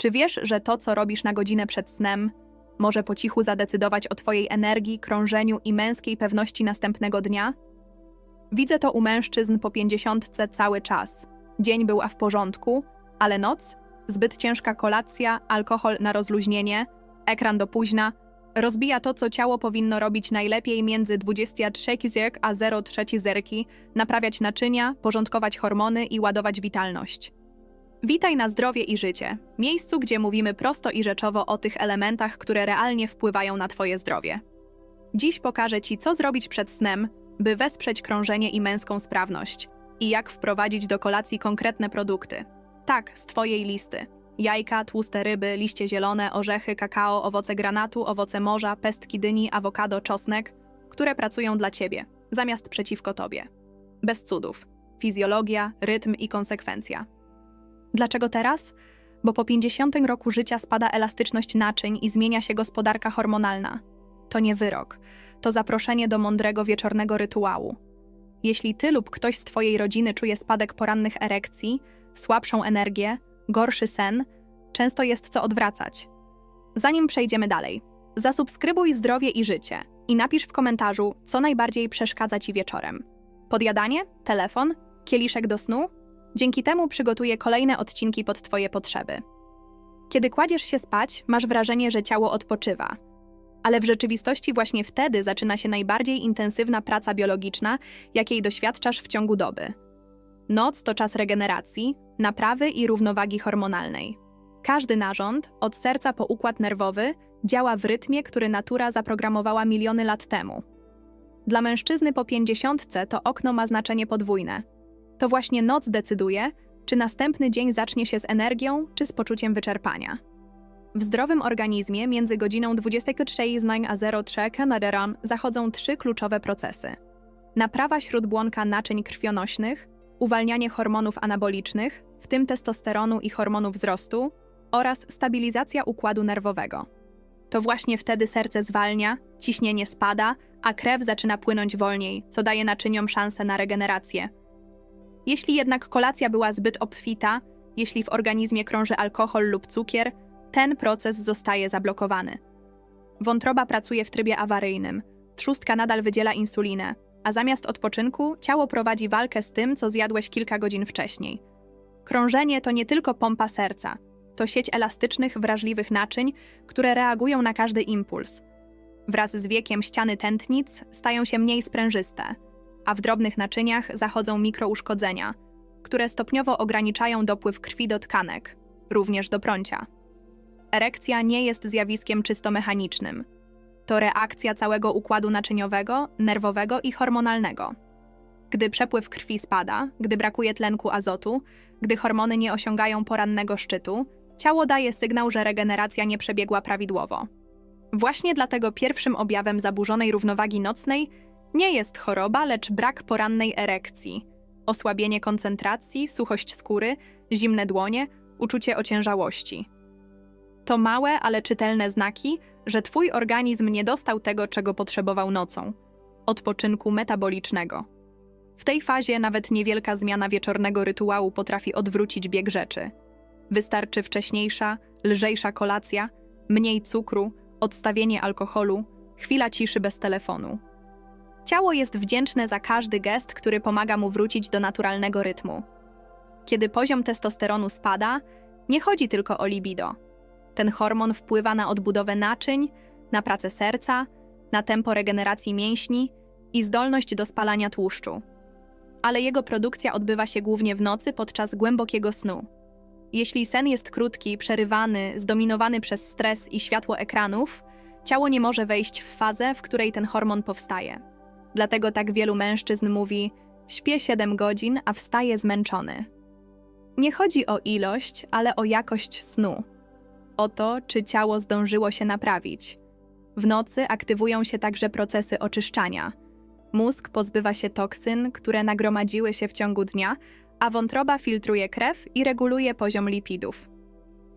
Czy wiesz, że to, co robisz na godzinę przed snem, może po cichu zadecydować o Twojej energii, krążeniu i męskiej pewności następnego dnia? Widzę to u mężczyzn po pięćdziesiątce cały czas. Dzień był a w porządku, ale noc, zbyt ciężka kolacja, alkohol na rozluźnienie, ekran do późna, rozbija to, co ciało powinno robić najlepiej między 23 zerk a 0,3 zerki, naprawiać naczynia, porządkować hormony i ładować witalność. Witaj na zdrowie i życie, miejscu, gdzie mówimy prosto i rzeczowo o tych elementach, które realnie wpływają na Twoje zdrowie. Dziś pokażę Ci, co zrobić przed snem, by wesprzeć krążenie i męską sprawność, i jak wprowadzić do kolacji konkretne produkty. Tak, z Twojej listy. Jajka, tłuste ryby, liście zielone, orzechy, kakao, owoce granatu, owoce morza, pestki dyni, awokado, czosnek, które pracują dla Ciebie, zamiast przeciwko Tobie. Bez cudów. Fizjologia, rytm i konsekwencja. Dlaczego teraz? Bo po 50 roku życia spada elastyczność naczyń i zmienia się gospodarka hormonalna. To nie wyrok, to zaproszenie do mądrego wieczornego rytuału. Jeśli ty lub ktoś z twojej rodziny czuje spadek porannych erekcji, słabszą energię, gorszy sen, często jest co odwracać. Zanim przejdziemy dalej, zasubskrybuj zdrowie i życie i napisz w komentarzu, co najbardziej przeszkadza ci wieczorem. Podjadanie, telefon, kieliszek do snu? Dzięki temu przygotuję kolejne odcinki pod Twoje potrzeby. Kiedy kładziesz się spać, masz wrażenie, że ciało odpoczywa. Ale w rzeczywistości właśnie wtedy zaczyna się najbardziej intensywna praca biologiczna, jakiej doświadczasz w ciągu doby. Noc to czas regeneracji, naprawy i równowagi hormonalnej. Każdy narząd, od serca po układ nerwowy, działa w rytmie, który natura zaprogramowała miliony lat temu. Dla mężczyzny po pięćdziesiątce to okno ma znaczenie podwójne. To właśnie noc decyduje, czy następny dzień zacznie się z energią, czy z poczuciem wyczerpania. W zdrowym organizmie między godziną 23 a 03 Kanaderan zachodzą trzy kluczowe procesy. Naprawa śródbłonka naczyń krwionośnych, uwalnianie hormonów anabolicznych, w tym testosteronu i hormonu wzrostu, oraz stabilizacja układu nerwowego. To właśnie wtedy serce zwalnia, ciśnienie spada, a krew zaczyna płynąć wolniej, co daje naczyniom szansę na regenerację. Jeśli jednak kolacja była zbyt obfita, jeśli w organizmie krąży alkohol lub cukier, ten proces zostaje zablokowany. Wątroba pracuje w trybie awaryjnym, trzustka nadal wydziela insulinę, a zamiast odpoczynku ciało prowadzi walkę z tym, co zjadłeś kilka godzin wcześniej. Krążenie to nie tylko pompa serca, to sieć elastycznych, wrażliwych naczyń, które reagują na każdy impuls. Wraz z wiekiem ściany tętnic stają się mniej sprężyste, a w drobnych naczyniach zachodzą mikrouszkodzenia, które stopniowo ograniczają dopływ krwi do tkanek, również do prącia. Erekcja nie jest zjawiskiem czysto mechanicznym. To reakcja całego układu naczyniowego, nerwowego i hormonalnego. Gdy przepływ krwi spada, gdy brakuje tlenku azotu, gdy hormony nie osiągają porannego szczytu, ciało daje sygnał, że regeneracja nie przebiegła prawidłowo. Właśnie dlatego pierwszym objawem zaburzonej równowagi nocnej nie jest choroba, lecz brak porannej erekcji, osłabienie koncentracji, suchość skóry, zimne dłonie, uczucie ociężałości. To małe, ale czytelne znaki, że Twój organizm nie dostał tego, czego potrzebował nocą odpoczynku metabolicznego. W tej fazie nawet niewielka zmiana wieczornego rytuału potrafi odwrócić bieg rzeczy. Wystarczy wcześniejsza, lżejsza kolacja, mniej cukru, odstawienie alkoholu, chwila ciszy bez telefonu. Ciało jest wdzięczne za każdy gest, który pomaga mu wrócić do naturalnego rytmu. Kiedy poziom testosteronu spada, nie chodzi tylko o libido. Ten hormon wpływa na odbudowę naczyń, na pracę serca, na tempo regeneracji mięśni i zdolność do spalania tłuszczu. Ale jego produkcja odbywa się głównie w nocy podczas głębokiego snu. Jeśli sen jest krótki, przerywany, zdominowany przez stres i światło ekranów, ciało nie może wejść w fazę, w której ten hormon powstaje. Dlatego tak wielu mężczyzn mówi: śpię 7 godzin, a wstaję zmęczony. Nie chodzi o ilość, ale o jakość snu. O to, czy ciało zdążyło się naprawić. W nocy aktywują się także procesy oczyszczania. Mózg pozbywa się toksyn, które nagromadziły się w ciągu dnia, a wątroba filtruje krew i reguluje poziom lipidów.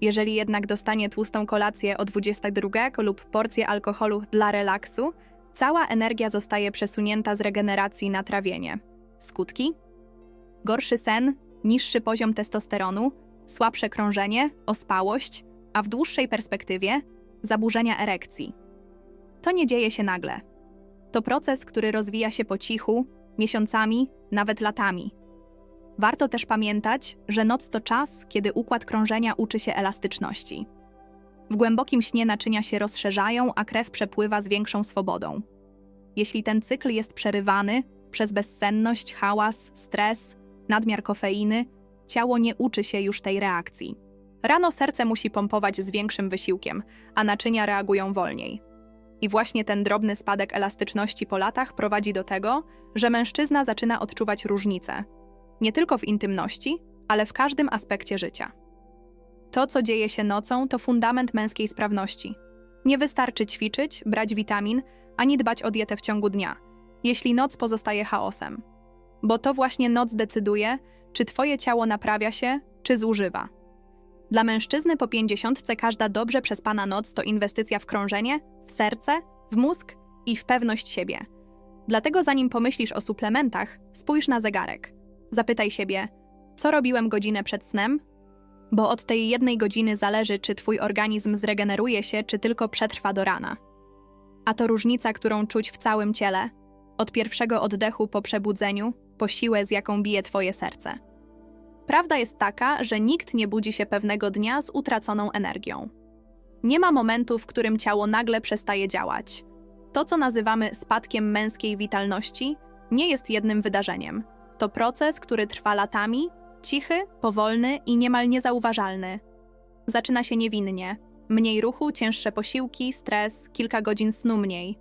Jeżeli jednak dostanie tłustą kolację o 22 lub porcję alkoholu dla relaksu, cała energia zostaje przesunięta z regeneracji na trawienie. Skutki? Gorszy sen, niższy poziom testosteronu, słabsze krążenie, ospałość, a w dłuższej perspektywie zaburzenia erekcji. To nie dzieje się nagle. To proces, który rozwija się po cichu, miesiącami, nawet latami. Warto też pamiętać, że noc to czas, kiedy układ krążenia uczy się elastyczności. W głębokim śnie naczynia się rozszerzają, a krew przepływa z większą swobodą. Jeśli ten cykl jest przerywany przez bezsenność, hałas, stres, nadmiar kofeiny, ciało nie uczy się już tej reakcji. Rano serce musi pompować z większym wysiłkiem, a naczynia reagują wolniej. I właśnie ten drobny spadek elastyczności po latach prowadzi do tego, że mężczyzna zaczyna odczuwać różnice. Nie tylko w intymności, ale w każdym aspekcie życia. To, co dzieje się nocą, to fundament męskiej sprawności. Nie wystarczy ćwiczyć, brać witamin, ani dbać o dietę w ciągu dnia, jeśli noc pozostaje chaosem. Bo to właśnie noc decyduje, czy twoje ciało naprawia się, czy zużywa. Dla mężczyzny po pięćdziesiątce każda dobrze przespana noc to inwestycja w krążenie, w serce, w mózg i w pewność siebie. Dlatego zanim pomyślisz o suplementach, spójrz na zegarek. Zapytaj siebie, co robiłem godzinę przed snem? Bo od tej jednej godziny zależy, czy twój organizm zregeneruje się, czy tylko przetrwa do rana. A to różnica, którą czuć w całym ciele, od pierwszego oddechu po przebudzeniu, po siłę, z jaką bije twoje serce. Prawda jest taka, że nikt nie budzi się pewnego dnia z utraconą energią. Nie ma momentu, w którym ciało nagle przestaje działać. To, co nazywamy spadkiem męskiej witalności, nie jest jednym wydarzeniem. To proces, który trwa latami, cichy, powolny i niemal niezauważalny. Zaczyna się niewinnie. Mniej ruchu, cięższe posiłki, stres, kilka godzin snu mniej.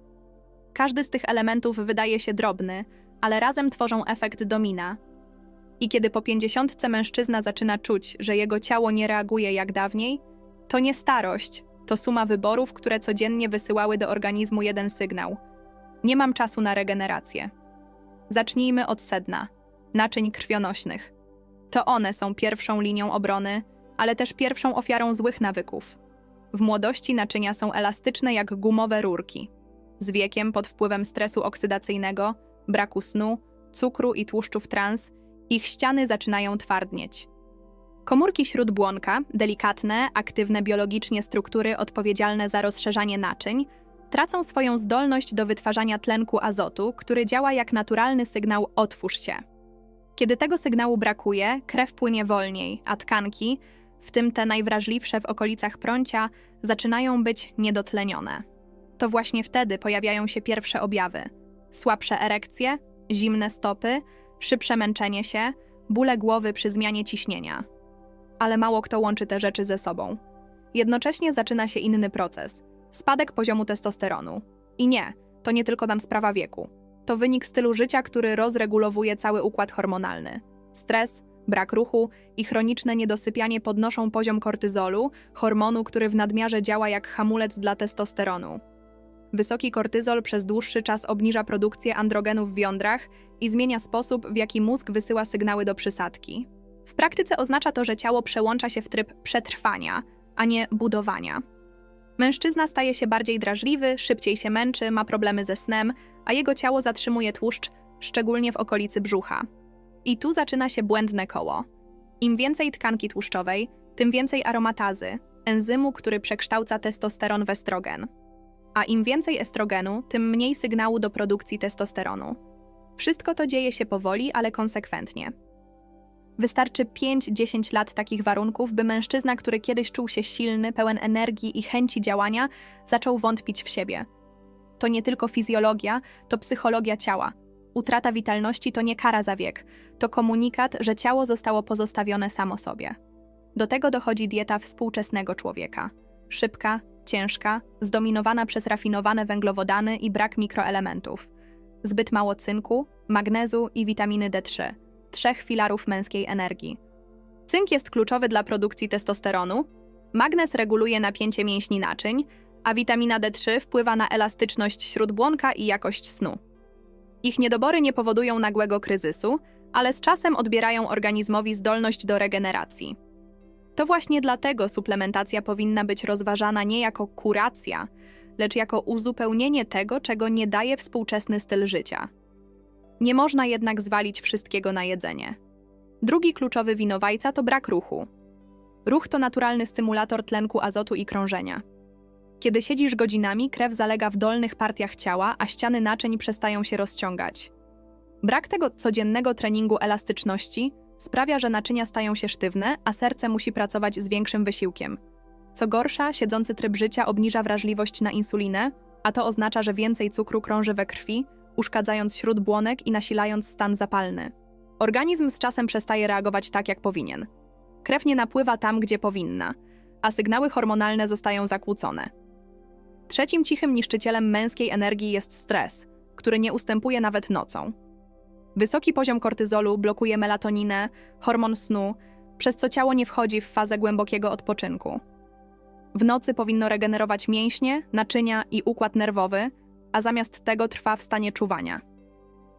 Każdy z tych elementów wydaje się drobny, ale razem tworzą efekt domina. I kiedy po pięćdziesiątce mężczyzna zaczyna czuć, że jego ciało nie reaguje jak dawniej, to nie starość, to suma wyborów, które codziennie wysyłały do organizmu jeden sygnał. Nie mam czasu na regenerację. Zacznijmy od sedna naczyń krwionośnych. To one są pierwszą linią obrony, ale też pierwszą ofiarą złych nawyków. W młodości naczynia są elastyczne jak gumowe rurki. Z wiekiem, pod wpływem stresu oksydacyjnego, braku snu, cukru i tłuszczów trans, ich ściany zaczynają twardnieć. Komórki śródbłonka, delikatne, aktywne biologicznie struktury odpowiedzialne za rozszerzanie naczyń, tracą swoją zdolność do wytwarzania tlenku azotu, który działa jak naturalny sygnał otwórz się. Kiedy tego sygnału brakuje, krew płynie wolniej, a tkanki, w tym te najwrażliwsze w okolicach prącia, zaczynają być niedotlenione. To właśnie wtedy pojawiają się pierwsze objawy: słabsze erekcje, zimne stopy, szybsze męczenie się, bóle głowy przy zmianie ciśnienia. Ale mało kto łączy te rzeczy ze sobą. Jednocześnie zaczyna się inny proces spadek poziomu testosteronu. I nie, to nie tylko nam sprawa wieku. To wynik stylu życia, który rozregulowuje cały układ hormonalny. Stres, brak ruchu i chroniczne niedosypianie podnoszą poziom kortyzolu, hormonu, który w nadmiarze działa jak hamulec dla testosteronu. Wysoki kortyzol przez dłuższy czas obniża produkcję androgenów w jądrach i zmienia sposób, w jaki mózg wysyła sygnały do przysadki. W praktyce oznacza to, że ciało przełącza się w tryb przetrwania, a nie budowania. Mężczyzna staje się bardziej drażliwy, szybciej się męczy, ma problemy ze snem, a jego ciało zatrzymuje tłuszcz, szczególnie w okolicy brzucha. I tu zaczyna się błędne koło. Im więcej tkanki tłuszczowej, tym więcej aromatazy, enzymu, który przekształca testosteron w estrogen. A im więcej estrogenu, tym mniej sygnału do produkcji testosteronu. Wszystko to dzieje się powoli, ale konsekwentnie. Wystarczy 5-10 lat takich warunków, by mężczyzna, który kiedyś czuł się silny, pełen energii i chęci działania, zaczął wątpić w siebie. To nie tylko fizjologia, to psychologia ciała. Utrata witalności to nie kara za wiek, to komunikat, że ciało zostało pozostawione samo sobie. Do tego dochodzi dieta współczesnego człowieka. Szybka, ciężka, zdominowana przez rafinowane węglowodany i brak mikroelementów. Zbyt mało cynku, magnezu i witaminy D3 trzech filarów męskiej energii. Cynk jest kluczowy dla produkcji testosteronu, magnez reguluje napięcie mięśni naczyń, a witamina D3 wpływa na elastyczność śródbłonka i jakość snu. Ich niedobory nie powodują nagłego kryzysu, ale z czasem odbierają organizmowi zdolność do regeneracji. To właśnie dlatego suplementacja powinna być rozważana nie jako kuracja, lecz jako uzupełnienie tego, czego nie daje współczesny styl życia. Nie można jednak zwalić wszystkiego na jedzenie. Drugi kluczowy winowajca to brak ruchu. Ruch to naturalny stymulator tlenku azotu i krążenia. Kiedy siedzisz godzinami, krew zalega w dolnych partiach ciała, a ściany naczyń przestają się rozciągać. Brak tego codziennego treningu elastyczności sprawia, że naczynia stają się sztywne, a serce musi pracować z większym wysiłkiem. Co gorsza, siedzący tryb życia obniża wrażliwość na insulinę, a to oznacza, że więcej cukru krąży we krwi, uszkadzając śródbłonek i nasilając stan zapalny. Organizm z czasem przestaje reagować tak, jak powinien. Krew nie napływa tam, gdzie powinna, a sygnały hormonalne zostają zakłócone. Trzecim cichym niszczycielem męskiej energii jest stres, który nie ustępuje nawet nocą. Wysoki poziom kortyzolu blokuje melatoninę, hormon snu, przez co ciało nie wchodzi w fazę głębokiego odpoczynku. W nocy powinno regenerować mięśnie, naczynia i układ nerwowy, a zamiast tego trwa w stanie czuwania.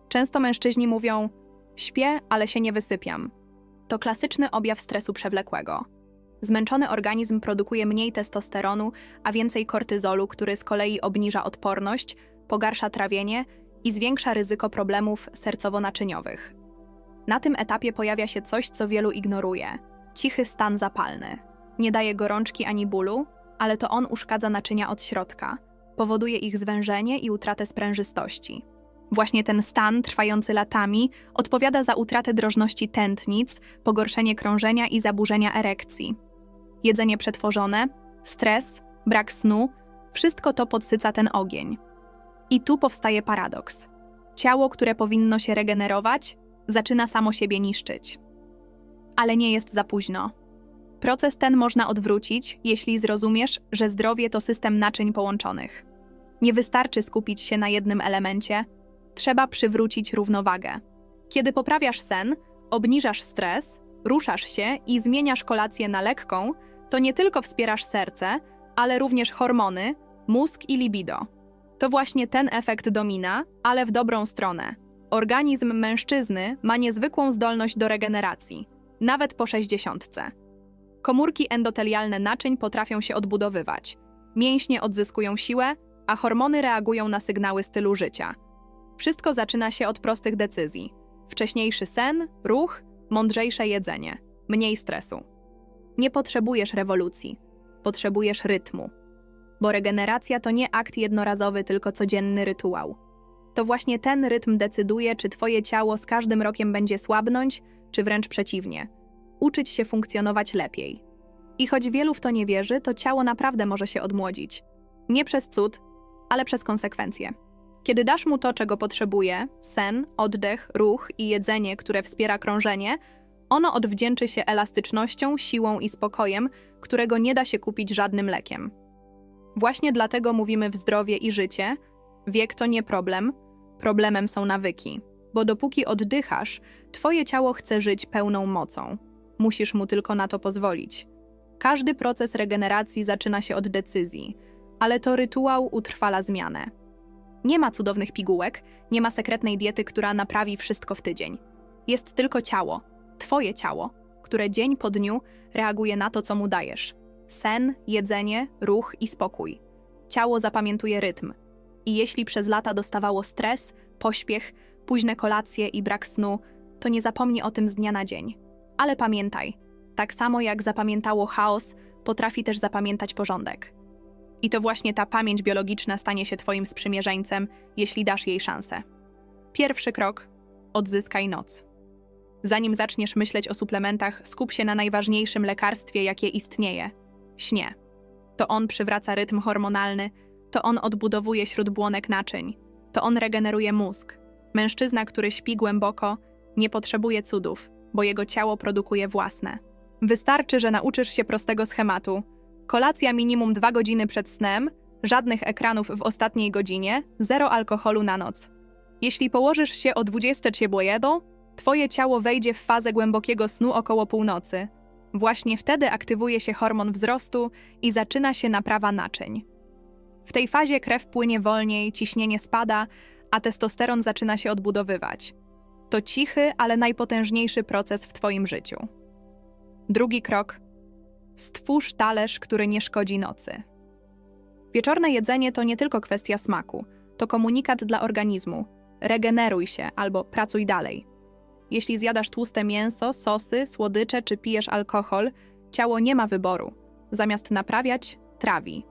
Często mężczyźni mówią: Śpię, ale się nie wysypiam. To klasyczny objaw stresu przewlekłego. Zmęczony organizm produkuje mniej testosteronu, a więcej kortyzolu, który z kolei obniża odporność, pogarsza trawienie i zwiększa ryzyko problemów sercowo-naczyniowych. Na tym etapie pojawia się coś, co wielu ignoruje cichy stan zapalny. Nie daje gorączki ani bólu, ale to on uszkadza naczynia od środka, powoduje ich zwężenie i utratę sprężystości. Właśnie ten stan, trwający latami, odpowiada za utratę drożności tętnic, pogorszenie krążenia i zaburzenia erekcji. Jedzenie przetworzone, stres, brak snu wszystko to podsyca ten ogień. I tu powstaje paradoks. Ciało, które powinno się regenerować, zaczyna samo siebie niszczyć. Ale nie jest za późno. Proces ten można odwrócić, jeśli zrozumiesz, że zdrowie to system naczyń połączonych. Nie wystarczy skupić się na jednym elemencie, trzeba przywrócić równowagę. Kiedy poprawiasz sen, obniżasz stres, ruszasz się i zmieniasz kolację na lekką, to nie tylko wspierasz serce, ale również hormony, mózg i libido. To właśnie ten efekt domina, ale w dobrą stronę. Organizm mężczyzny ma niezwykłą zdolność do regeneracji, nawet po 60. Komórki endotelialne naczyń potrafią się odbudowywać. Mięśnie odzyskują siłę, a hormony reagują na sygnały stylu życia. Wszystko zaczyna się od prostych decyzji: wcześniejszy sen, ruch, mądrzejsze jedzenie, mniej stresu. Nie potrzebujesz rewolucji, potrzebujesz rytmu. Bo regeneracja to nie akt jednorazowy, tylko codzienny rytuał. To właśnie ten rytm decyduje, czy twoje ciało z każdym rokiem będzie słabnąć, czy wręcz przeciwnie uczyć się funkcjonować lepiej. I choć wielu w to nie wierzy, to ciało naprawdę może się odmłodzić. Nie przez cud, ale przez konsekwencje. Kiedy dasz mu to, czego potrzebuje sen, oddech, ruch i jedzenie, które wspiera krążenie ono odwdzięczy się elastycznością, siłą i spokojem, którego nie da się kupić żadnym lekiem. Właśnie dlatego mówimy w zdrowie i życie: wiek to nie problem, problemem są nawyki, bo dopóki oddychasz, twoje ciało chce żyć pełną mocą. Musisz mu tylko na to pozwolić. Każdy proces regeneracji zaczyna się od decyzji, ale to rytuał utrwala zmianę. Nie ma cudownych pigułek, nie ma sekretnej diety, która naprawi wszystko w tydzień. Jest tylko ciało, Twoje ciało, które dzień po dniu reaguje na to, co mu dajesz. Sen, jedzenie, ruch i spokój. Ciało zapamiętuje rytm. I jeśli przez lata dostawało stres, pośpiech, późne kolacje i brak snu, to nie zapomni o tym z dnia na dzień. Ale pamiętaj, tak samo jak zapamiętało chaos, potrafi też zapamiętać porządek. I to właśnie ta pamięć biologiczna stanie się Twoim sprzymierzeńcem, jeśli dasz jej szansę. Pierwszy krok odzyskaj noc. Zanim zaczniesz myśleć o suplementach, skup się na najważniejszym lekarstwie, jakie istnieje śnie. To on przywraca rytm hormonalny, to on odbudowuje śródbłonek naczyń, to on regeneruje mózg. Mężczyzna, który śpi głęboko, nie potrzebuje cudów, bo jego ciało produkuje własne. Wystarczy, że nauczysz się prostego schematu. Kolacja minimum dwa godziny przed snem, żadnych ekranów w ostatniej godzinie, zero alkoholu na noc. Jeśli położysz się o 21, Twoje ciało wejdzie w fazę głębokiego snu około północy. Właśnie wtedy aktywuje się hormon wzrostu i zaczyna się naprawa naczyń. W tej fazie krew płynie wolniej, ciśnienie spada, a testosteron zaczyna się odbudowywać. To cichy, ale najpotężniejszy proces w Twoim życiu. Drugi krok. Stwórz talerz, który nie szkodzi nocy. Wieczorne jedzenie to nie tylko kwestia smaku, to komunikat dla organizmu. Regeneruj się albo pracuj dalej. Jeśli zjadasz tłuste mięso, sosy, słodycze czy pijesz alkohol, Ciało nie ma wyboru. Zamiast naprawiać, trawi.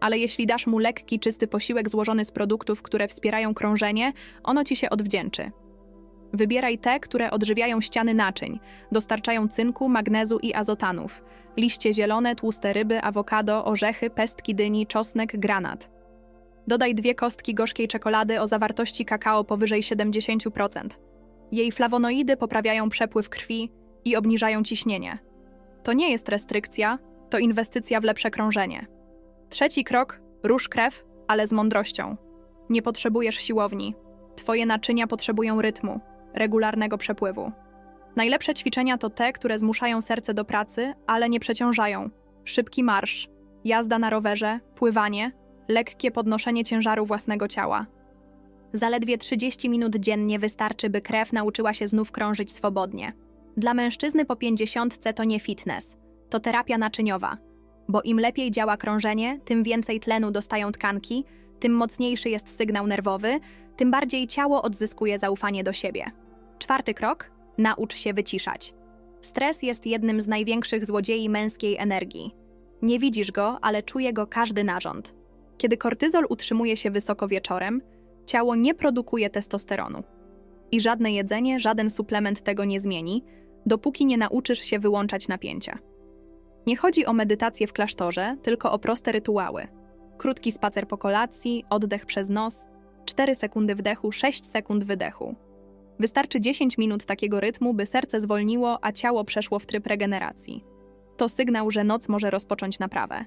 Ale jeśli dasz mu lekki, czysty posiłek złożony z produktów, które wspierają krążenie, ono ci się odwdzięczy. Wybieraj te, które odżywiają ściany naczyń, dostarczają cynku, magnezu i azotanów. Liście zielone, tłuste ryby, awokado, orzechy, pestki dyni, czosnek, granat. Dodaj dwie kostki gorzkiej czekolady o zawartości kakao powyżej 70%. Jej flawonoidy poprawiają przepływ krwi i obniżają ciśnienie. To nie jest restrykcja, to inwestycja w lepsze krążenie. Trzeci krok rusz krew, ale z mądrością. Nie potrzebujesz siłowni. Twoje naczynia potrzebują rytmu, regularnego przepływu. Najlepsze ćwiczenia to te, które zmuszają serce do pracy, ale nie przeciążają. Szybki marsz, jazda na rowerze, pływanie, lekkie podnoszenie ciężaru własnego ciała. Zaledwie 30 minut dziennie wystarczy, by krew nauczyła się znów krążyć swobodnie. Dla mężczyzny po 50 to nie fitness, to terapia naczyniowa. Bo im lepiej działa krążenie, tym więcej tlenu dostają tkanki, tym mocniejszy jest sygnał nerwowy, tym bardziej ciało odzyskuje zaufanie do siebie. Czwarty krok naucz się wyciszać. Stres jest jednym z największych złodziei męskiej energii. Nie widzisz go, ale czuje go każdy narząd. Kiedy kortyzol utrzymuje się wysoko wieczorem, ciało nie produkuje testosteronu. I żadne jedzenie, żaden suplement tego nie zmieni, dopóki nie nauczysz się wyłączać napięcia. Nie chodzi o medytację w klasztorze, tylko o proste rytuały. Krótki spacer po kolacji, oddech przez nos, 4 sekundy wdechu, 6 sekund wydechu. Wystarczy 10 minut takiego rytmu, by serce zwolniło, a ciało przeszło w tryb regeneracji. To sygnał, że noc może rozpocząć naprawę.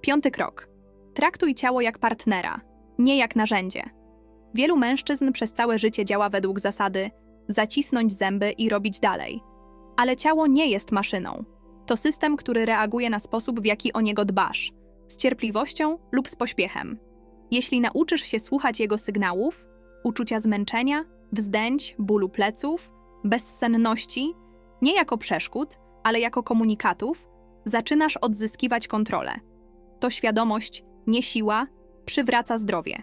Piąty krok. Traktuj ciało jak partnera, nie jak narzędzie. Wielu mężczyzn przez całe życie działa według zasady zacisnąć zęby i robić dalej. Ale ciało nie jest maszyną. To system, który reaguje na sposób, w jaki o niego dbasz z cierpliwością lub z pośpiechem. Jeśli nauczysz się słuchać jego sygnałów, uczucia zmęczenia, wzdęć, bólu pleców, bezsenności, nie jako przeszkód, ale jako komunikatów, zaczynasz odzyskiwać kontrolę. To świadomość, nie siła, przywraca zdrowie.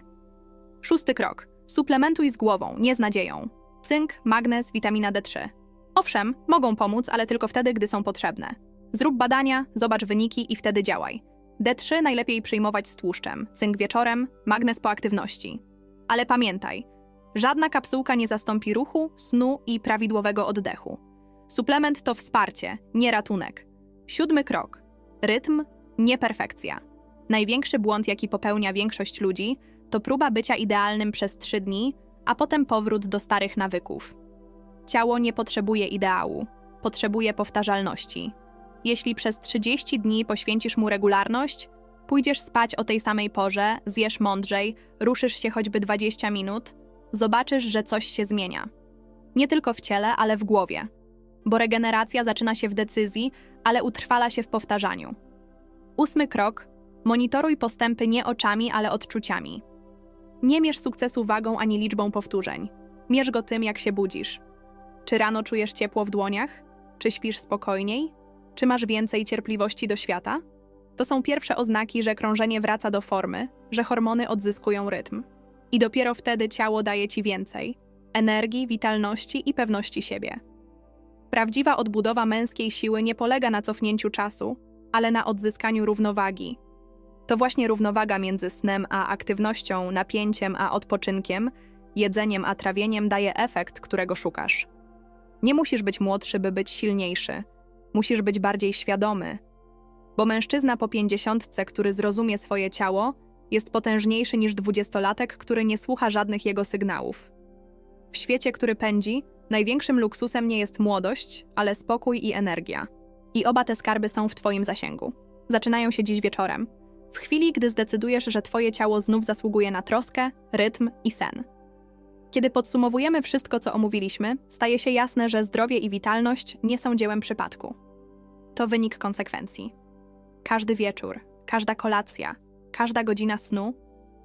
Szósty krok. Suplementuj z głową, nie z nadzieją. Cynk, magnez, witamina D3. Owszem, mogą pomóc, ale tylko wtedy, gdy są potrzebne. Zrób badania, zobacz wyniki i wtedy działaj. D3 najlepiej przyjmować z tłuszczem, cynk wieczorem, magnez po aktywności. Ale pamiętaj, żadna kapsułka nie zastąpi ruchu, snu i prawidłowego oddechu. Suplement to wsparcie, nie ratunek. Siódmy krok. Rytm, nie perfekcja. Największy błąd, jaki popełnia większość ludzi, to próba bycia idealnym przez trzy dni, a potem powrót do starych nawyków. Ciało nie potrzebuje ideału, potrzebuje powtarzalności. Jeśli przez 30 dni poświęcisz mu regularność, pójdziesz spać o tej samej porze, zjesz mądrzej, ruszysz się choćby 20 minut, zobaczysz, że coś się zmienia. Nie tylko w ciele, ale w głowie. Bo regeneracja zaczyna się w decyzji, ale utrwala się w powtarzaniu. Ósmy krok: monitoruj postępy nie oczami, ale odczuciami. Nie mierz sukcesu wagą ani liczbą powtórzeń. Mierz go tym, jak się budzisz. Czy rano czujesz ciepło w dłoniach? Czy śpisz spokojniej? Czy masz więcej cierpliwości do świata? To są pierwsze oznaki, że krążenie wraca do formy, że hormony odzyskują rytm. I dopiero wtedy ciało daje ci więcej energii, witalności i pewności siebie. Prawdziwa odbudowa męskiej siły nie polega na cofnięciu czasu, ale na odzyskaniu równowagi. To właśnie równowaga między snem a aktywnością, napięciem a odpoczynkiem, jedzeniem a trawieniem daje efekt, którego szukasz. Nie musisz być młodszy, by być silniejszy. Musisz być bardziej świadomy. Bo mężczyzna po pięćdziesiątce, który zrozumie swoje ciało, jest potężniejszy niż dwudziestolatek, który nie słucha żadnych jego sygnałów. W świecie, który pędzi, największym luksusem nie jest młodość, ale spokój i energia. I oba te skarby są w Twoim zasięgu. Zaczynają się dziś wieczorem. W chwili, gdy zdecydujesz, że Twoje ciało znów zasługuje na troskę, rytm i sen. Kiedy podsumowujemy wszystko, co omówiliśmy, staje się jasne, że zdrowie i witalność nie są dziełem przypadku. To wynik konsekwencji. Każdy wieczór, każda kolacja, każda godzina snu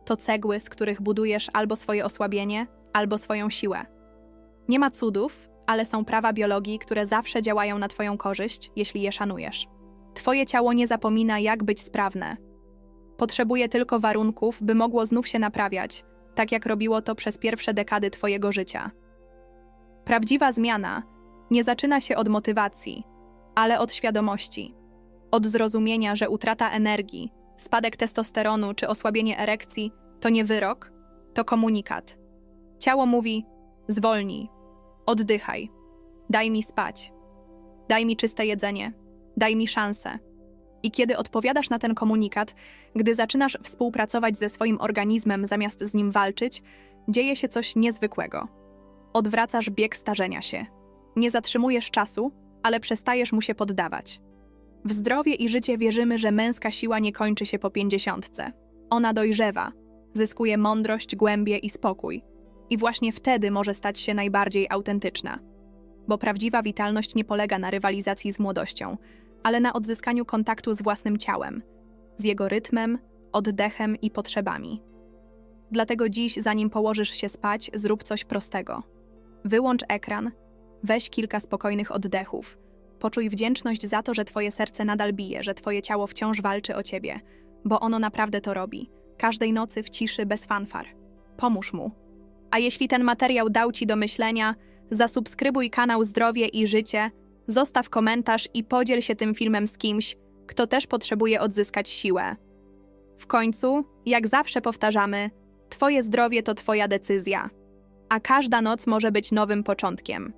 to cegły, z których budujesz albo swoje osłabienie, albo swoją siłę. Nie ma cudów, ale są prawa biologii, które zawsze działają na Twoją korzyść, jeśli je szanujesz. Twoje ciało nie zapomina, jak być sprawne. Potrzebuje tylko warunków, by mogło znów się naprawiać, tak jak robiło to przez pierwsze dekady Twojego życia. Prawdziwa zmiana nie zaczyna się od motywacji, ale od świadomości. Od zrozumienia, że utrata energii, spadek testosteronu czy osłabienie erekcji to nie wyrok, to komunikat. Ciało mówi: zwolnij, oddychaj, daj mi spać, daj mi czyste jedzenie, daj mi szansę. I kiedy odpowiadasz na ten komunikat, gdy zaczynasz współpracować ze swoim organizmem zamiast z nim walczyć, dzieje się coś niezwykłego. Odwracasz bieg starzenia się. Nie zatrzymujesz czasu, ale przestajesz mu się poddawać. W zdrowie i życie wierzymy, że męska siła nie kończy się po pięćdziesiątce. Ona dojrzewa, zyskuje mądrość, głębię i spokój. I właśnie wtedy może stać się najbardziej autentyczna. Bo prawdziwa witalność nie polega na rywalizacji z młodością, ale na odzyskaniu kontaktu z własnym ciałem, z jego rytmem, oddechem i potrzebami. Dlatego dziś, zanim położysz się spać, zrób coś prostego. Wyłącz ekran, weź kilka spokojnych oddechów. Poczuj wdzięczność za to, że twoje serce nadal bije, że twoje ciało wciąż walczy o ciebie, bo ono naprawdę to robi. Każdej nocy w ciszy, bez fanfar. Pomóż mu. A jeśli ten materiał dał ci do myślenia, zasubskrybuj kanał Zdrowie i Życie, zostaw komentarz i podziel się tym filmem z kimś, kto też potrzebuje odzyskać siłę. W końcu, jak zawsze powtarzamy, Twoje zdrowie to Twoja decyzja, a każda noc może być nowym początkiem.